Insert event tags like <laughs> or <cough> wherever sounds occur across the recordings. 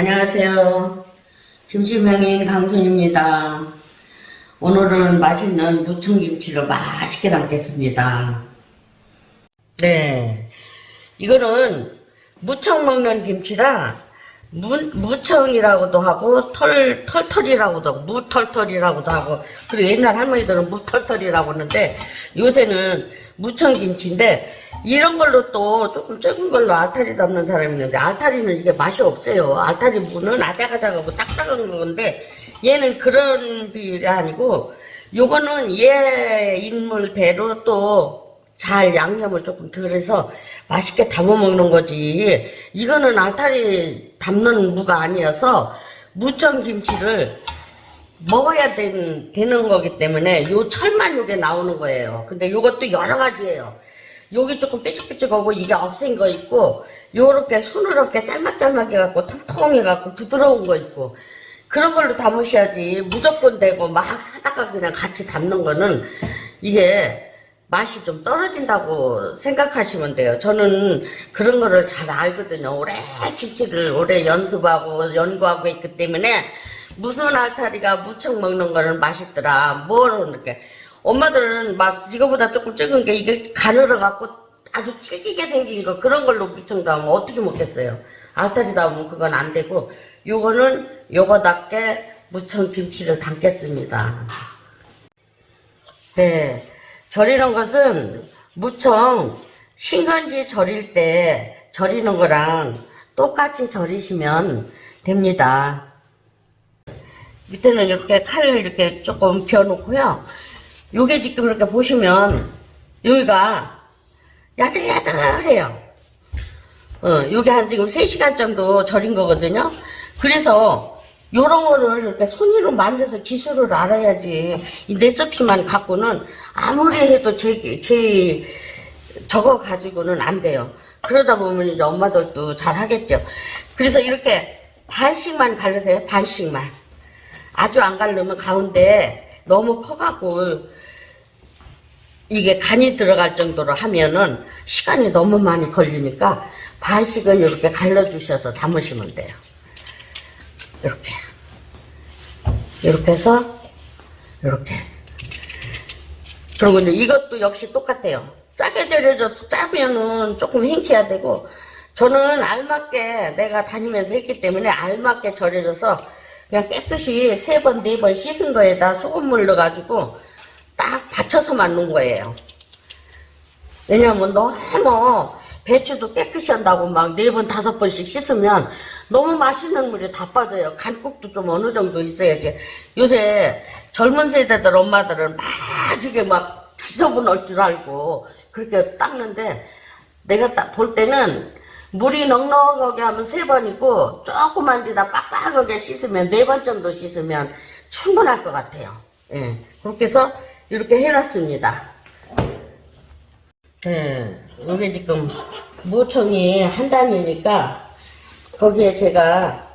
안녕하세요. 김치명인 강순입니다. 오늘은 맛있는 무청김치를 맛있게 담겠습니다. 네. 이거는 무청 먹는 김치라 무, 무청이라고도 하고 털, 털털이라고도 무털털이라고도 하고 그리고 옛날 할머니들은 무털털이라고 하는데 요새는 무청김치인데 이런 걸로 또 조금 적은 걸로 알타리 담는 사람이 있는데 알타리는 이게 맛이 없어요. 알타리 무는 아작아작하고 딱딱한 건데 얘는 그런 비율이 아니고 요거는 얘 인물대로 또 잘 양념을 조금 덜 해서 맛있게 담아 먹는 거지. 이거는 알타리 담는 무가 아니어서 무청 김치를 먹어야 된, 되는 거기 때문에 요 철만 요게 나오는 거예요. 근데 요것도 여러 가지예요. 여기 조금 삐죽삐죽하고 이게 억센 거 있고 요렇게 손으로 이렇게 짤막짤막해 갖고 통통해 갖고 부드러운 거 있고 그런 걸로 담으셔야지 무조건 되고 막 사다가 그냥 같이 담는 거는 이게 맛이 좀 떨어진다고 생각하시면 돼요. 저는 그런 거를 잘 알거든요. 오래 김치를 오래 연습하고 연구하고 있기 때문에 무슨 알타리가 무척 먹는 거는 맛있더라. 뭐로 이렇게. 엄마들은 막 이거보다 조금 적은 게 이게 가늘어 갖고 아주 질기게 생긴 거 그런 걸로 무청 담으면 어떻게 먹겠어요. 알타리 담으면 그건 안 되고 요거는 요거답게 무청 김치를 담겠습니다. 네. 절이는 것은 무청 신건지 절일 때 절이는 거랑 똑같이 절이시면 됩니다. 밑에는 이렇게 칼을 이렇게 조금 비워놓고요. 요게 지금 이렇게 보시면 여기가 야들야들해요. 어, 요게 한 지금 3시간 정도 절인 거거든요. 그래서 요런 거를 이렇게 손으로 만져서 기술을 알아야지 이 레시피만 갖고는 아무리 해도 제, 제 저거 가지고는 안 돼요. 그러다 보면 이제 엄마들도 잘 하겠죠. 그래서 이렇게 반씩만 갈르세요. 반씩만. 아주 안 갈르면 가운데 너무 커갖고 이게 간이 들어갈 정도로 하면은 시간이 너무 많이 걸리니까 반씩은 이렇게 갈라주셔서 담으시면 돼요. 이렇게. 이렇게 해서, 이렇게. 그리고 이제 이것도 역시 똑같아요. 짜게 절여져서 짜면은 조금 hin해야 되고, 저는 알맞게 내가 다니면서 했기 때문에 알맞게 절여져서 그냥 깨끗이 세 번, 네 번 씻은 거에다 소금물 넣어가지고 딱 받쳐서만 놓은 거예요. 왜냐면 너무 배추도 깨끗이 한다고 막 네 번, 다섯 번씩 씻으면 너무 맛있는 물이 다 빠져요. 간국도 좀 어느 정도 있어야지. 요새 젊은 세대들 엄마들은 마지게 막 지저분할 줄 알고 그렇게 닦는데 내가 딱 볼 때는 물이 넉넉하게 하면 세 번이고 조그만 데다 빡빡하게 씻으면 네 번 정도 씻으면 충분할 것 같아요. 예. 그렇게 해서 이렇게 해놨습니다. 예, 이게 지금 무청이 한 단이니까 거기에 제가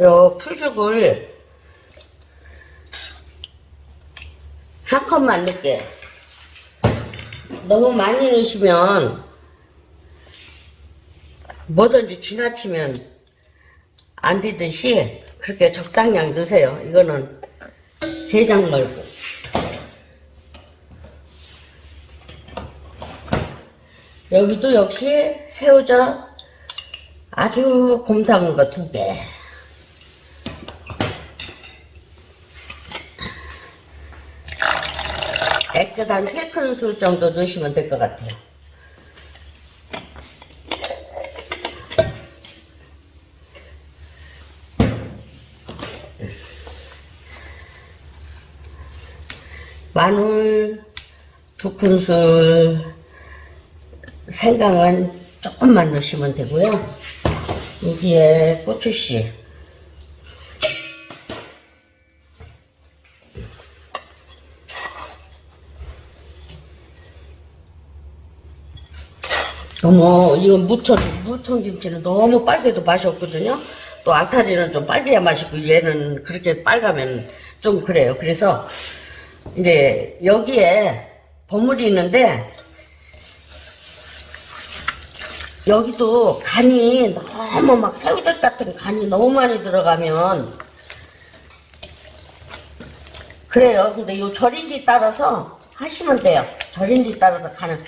요 풀죽을 한 컵만 넣을게요. 너무 많이 넣으시면 뭐든지 지나치면 안 되듯이 그렇게 적당량 넣으세요. 이거는 게장 말고. 여기도 역시 새우젓 아주 곰삭은 거 두 개. 액젓 한세 큰술 정도 넣으시면 될 것 같아요. 마늘 두 큰술, 생강은 조금만 넣으시면 되고요. 여기에 고추씨. 너무 이건 무청 무청 김치는 너무 빨개도 맛이 없거든요. 또 알타리는 좀 빨개야 맛있고 얘는 그렇게 빨가면 좀 그래요. 그래서 이제 여기에 버무리 있는데 여기도 간이 너무 막 새우젓 같은 간이 너무 많이 들어가면 그래요. 근데 요 절인지 따라서 하시면 돼요. 절인지 따라서 간을.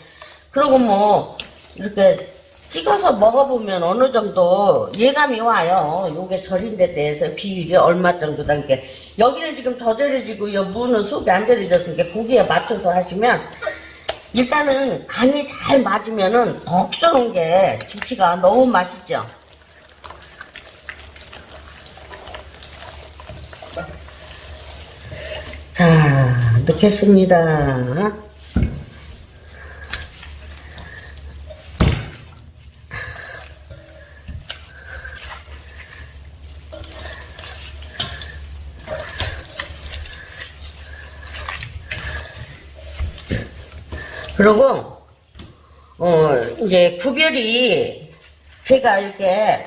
그리고 뭐 이렇게 찍어서 먹어보면 어느 정도 예감이 와요. 요게 절인데 대해서 비율이 얼마 정도 단게 여기는 지금 더 절여지고 요 무는 속이 안 절여졌으니까 고기에 맞춰서 하시면 일단은 간이 잘 맞으면은 덕 쏘는 게 김치가 너무 맛있죠. 자, 넣겠습니다. 그리고 어 이제 구별이 제가 이렇게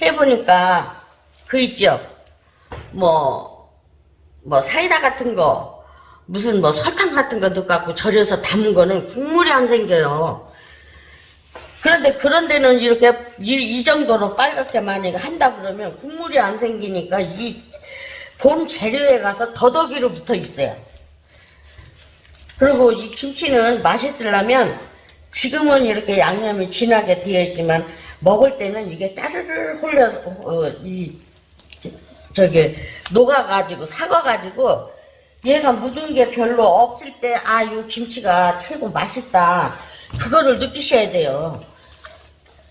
해보니까 그 있죠? 뭐뭐 사이다 같은 거 무슨 뭐 설탕 같은 거 넣어갖고 절여서 담은 거는 국물이 안 생겨요. 그런데 그런 데는 이렇게 이, 이 정도로 빨갛게 만약에 한다 그러면 국물이 안 생기니까 이 본 재료에 가서 더덕이로 붙어 있어요 그리고 이 김치는 맛있으려면 지금은 이렇게 양념이 진하게 되어 있지만 먹을 때는 이게 짜르르 흘려서 어, 이 저- 저기 녹아가지고 사가가지고 얘가 묻은 게 별로 없을 때 아 이 김치가 최고 맛있다 그거를 느끼셔야 돼요.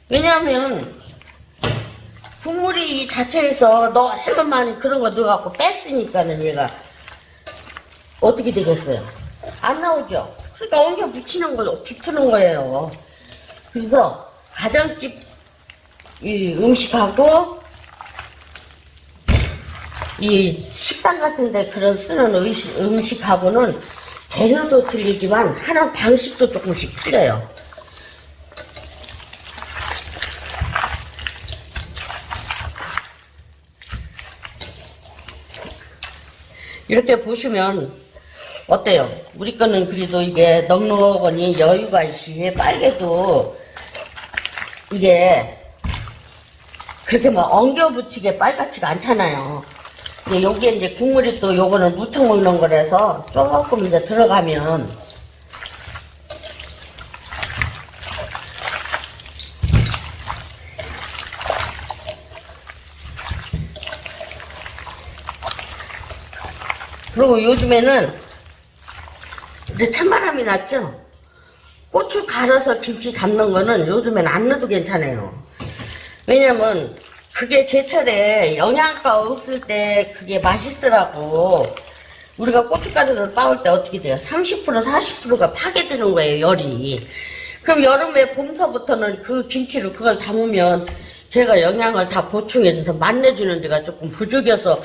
왜냐하면 국물이 이 자체에서 너무 많이 그런 거 넣어갖고 뺐으니까는 얘가 어떻게 되겠어요? 안 나오죠? 그러니까 옮겨 붙이는 걸 비트는 거예요. 그래서 가정집 이 음식하고 이 식당 같은데 그런 쓰는 의식, 음식하고는 재료도 틀리지만 하는 방식도 조금씩 틀려요. 이렇게 보시면 어때요? 우리 거는 그래도 이게 넉넉하니 여유가 있이 빨개도 이게 그렇게 뭐 엉겨 붙이게 빨갛지가 않잖아요. 근데 여기에 이제 국물이 또 요거는 무쳐 먹는 거라서 조금 이제 들어가면 그리고 요즘에는 이제 찬바람이 났죠? 고추 갈아서 김치 담는 거는 요즘엔 안 넣어도 괜찮아요. 왜냐면 그게 제철에 영양가 없을 때 그게 맛있으라고 우리가 고춧가루를 빻을 때 어떻게 돼요? 30% 40%가 파괴되는 거예요 열이 그럼 여름에 봄서부터는 그 김치를 그걸 담으면 걔가 영양을 다 보충해줘서 맛내주는 데가 조금 부족해서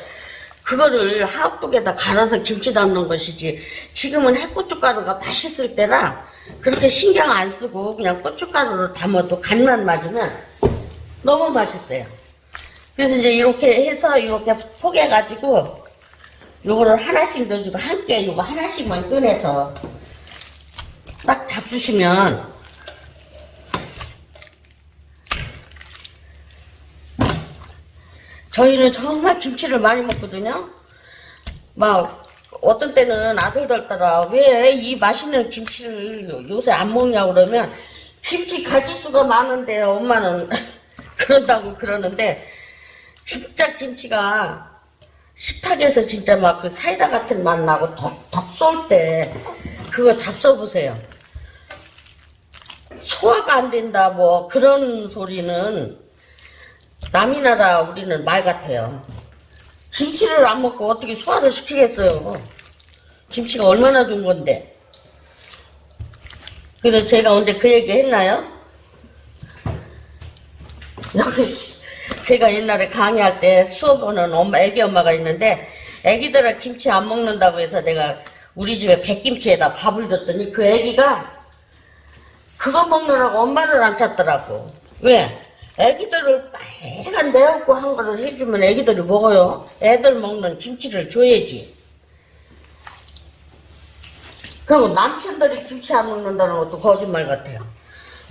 그거를 하우뚝에다 갈아서 김치 담는 것이지 지금은 핵고춧가루가 맛있을 때라 그렇게 신경 안 쓰고 그냥 고춧가루로 담아도 간만 맞으면 너무 맛있어요. 그래서 이제 이렇게 해서 이렇게 포개가지고 요거를 하나씩 넣어주고 함께 요거 하나씩만 꺼내서 딱 잡수시면 저희는 정말 김치를 많이 먹거든요. 막 어떤 때는 아들들 따라 왜 이 맛있는 김치를 요새 안 먹냐 그러면 김치 가지수가 많은데 엄마는 <laughs> 그런다고 그러는데 진짜 김치가 식탁에서 진짜 막 그 사이다 같은 맛 나고 덕덕 쏠 때 그거 잡숴 보세요. 소화가 안 된다 뭐 그런 소리는 남이 나라 우리는 말 같아요. 김치를 안 먹고 어떻게 소화를 시키겠어요. 김치가 얼마나 좋은 건데. 그래서 제가 언제 그 얘기 했나요? 제가 옛날에 강의할 때 수업하는 엄마, 애기 엄마가 있는데 애기들은 김치 안 먹는다고 해서 내가 우리 집에 백김치에다 밥을 줬더니 그 애기가 그거 먹느라고 엄마를 안 찾더라고. 왜? 애기들을 빨간 매운고 한 거를 해주면 애기들이 먹어요. 애들 먹는 김치를 줘야지. 그리고 남편들이 김치 안 먹는다는 것도 거짓말 같아요.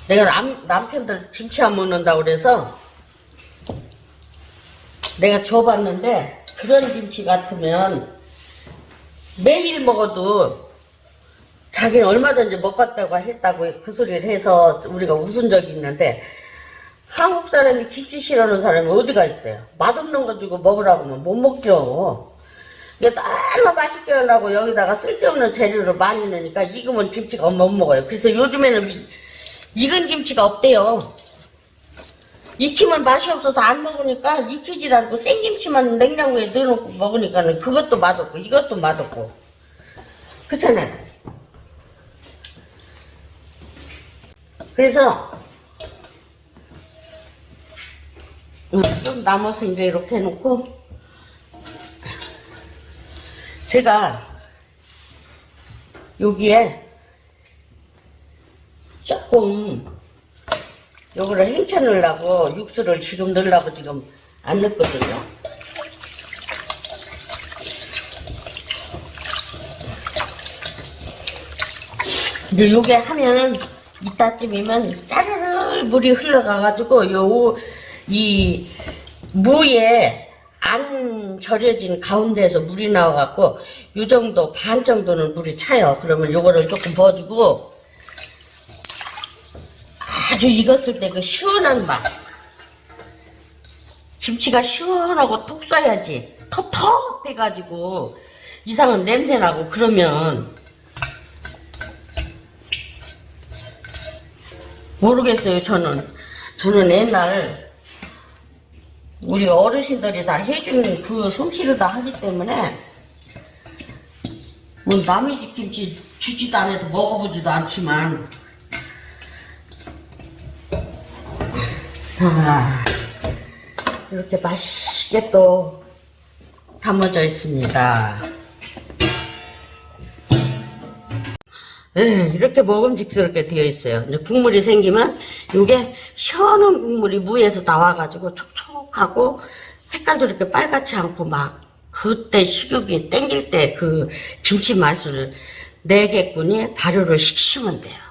내가 남, 남편들 김치 안 먹는다고 그래서 내가 줘봤는데 그런 김치 같으면 매일 먹어도 자기는 얼마든지 먹었다고 했다고 그 소리를 해서 우리가 웃은 적이 있는데 한국 사람이 김치 싫어하는 사람이 어디가 있어요? 맛없는 거 주고 먹으라고 하면 못 먹죠. 이게 너무 맛있게 하려고 여기다가 쓸데없는 재료를 많이 넣으니까 익으면 김치가 못 먹어요. 그래서 요즘에는 이- 익은 김치가 없대요. 익히면 맛이 없어서 안 먹으니까 익히질 않고 생김치만 냉장고에 넣어놓고 먹으니까는 그것도 맛없고 이것도 맛없고 그렇잖아요. 그래서 음, 좀 남아서 이제 이렇게 해놓고 제가 여기에 조금 요거를 행켜 넣으려고 육수를 지금 넣으려고 지금 안 넣거든요. 근데 요게 하면은 이따쯤이면 짜르르 물이 흘러가가지고 요 이 무에 안 절여진 가운데에서 물이 나와갖고 요 정도 반 정도는 물이 차요. 그러면 요거를 조금 버주고 아주 익었을 때 그 시원한 맛. 김치가 시원하고 톡 쏴야지. 텁텁해가지고 이상한 냄새 나고 그러면 모르겠어요. 저는 저는 옛날 우리 어르신들이 다 해준 그 솜씨를 다 하기 때문에 뭐 남의 집 김치 주지도 않아도 먹어보지도 않지만 자 이렇게 맛있게 또 담아져 있습니다. 예, 이렇게 먹음직스럽게 되어 있어요. 이제 국물이 생기면 이게 시원한 국물이 무에서 나와가지고 촉촉 하고 색깔도 이렇게 빨갛지 않고 막 그때 식욕이 땡길 때 그 김치 맛을 내겠군이 발효를 시키시면 돼요.